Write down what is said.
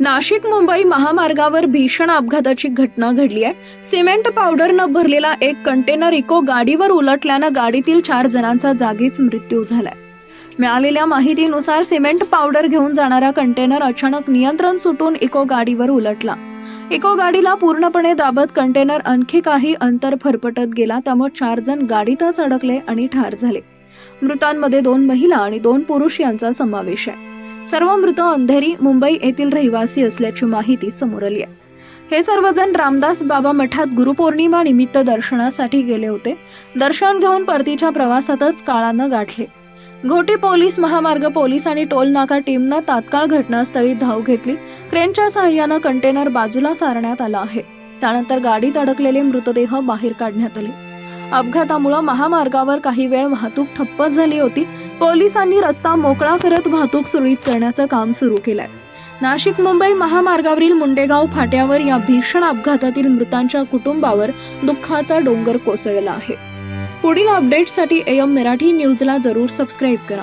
नाशिक मुंबई महामार्गावर भीषण अपघाताची घटना घडली आहे. सिमेंट पावडर न भरलेला एक कंटेनर इको गाडीवर उलटल्यानं गाडीतील चार जणांचा जागीच मृत्यू झालाय. मिळालेल्या माहितीनुसार सिमेंट पावडर घेऊन जाणारा कंटेनर अचानक नियंत्रण सुटून इको गाडीवर उलटला. इको गाडीला पूर्णपणे दाबत कंटेनर आणखी काही अंतर फरफटत गेला त्यामुळे चार जण गाडीतच अडकले आणि ठार झाले. मृतांमध्ये दोन महिला आणि दोन पुरुष यांचा समावेश आहे. सर्व मृत अंधेरी मुंबई येथील रहिवासी असल्याची माहिती समोर आली आहे. हे सर्वजण रामदास बाबा मठात गुरुपौर्णिमा निमित्त दर्शनासाठी गेले होते. दर्शन घेऊन परतीच्या प्रवासातच काळानं गाठले. घोटी पोलीस महामार्ग पोलीस आणि टोल नाका टीमनं तात्काळ घटनास्थळी धाव घेतली. क्रेनच्या सहाय्यानं कंटेनर बाजूला सारण्यात आला आहे. त्यानंतर गाडीत अडकलेले मृतदेह बाहेर काढण्यात आले. अपघातामुळे महामार्गावर काही वेळ वाहतूक ठप्प झाली होती. पोलिसांनी रस्ता मोकळा करत वाहतूक सुरळीत करण्याचं काम सुरू केलंय. नाशिक मुंबई महामार्गावरील मुंडेगाव फाट्यावर या भीषण अपघातातील मृतांच्या कुटुंबावर दुःखाचा डोंगर कोसळला आहे. पुढील अपडेट्ससाठी एम मराठी न्यूजला जरूर सबस्क्राईब करा.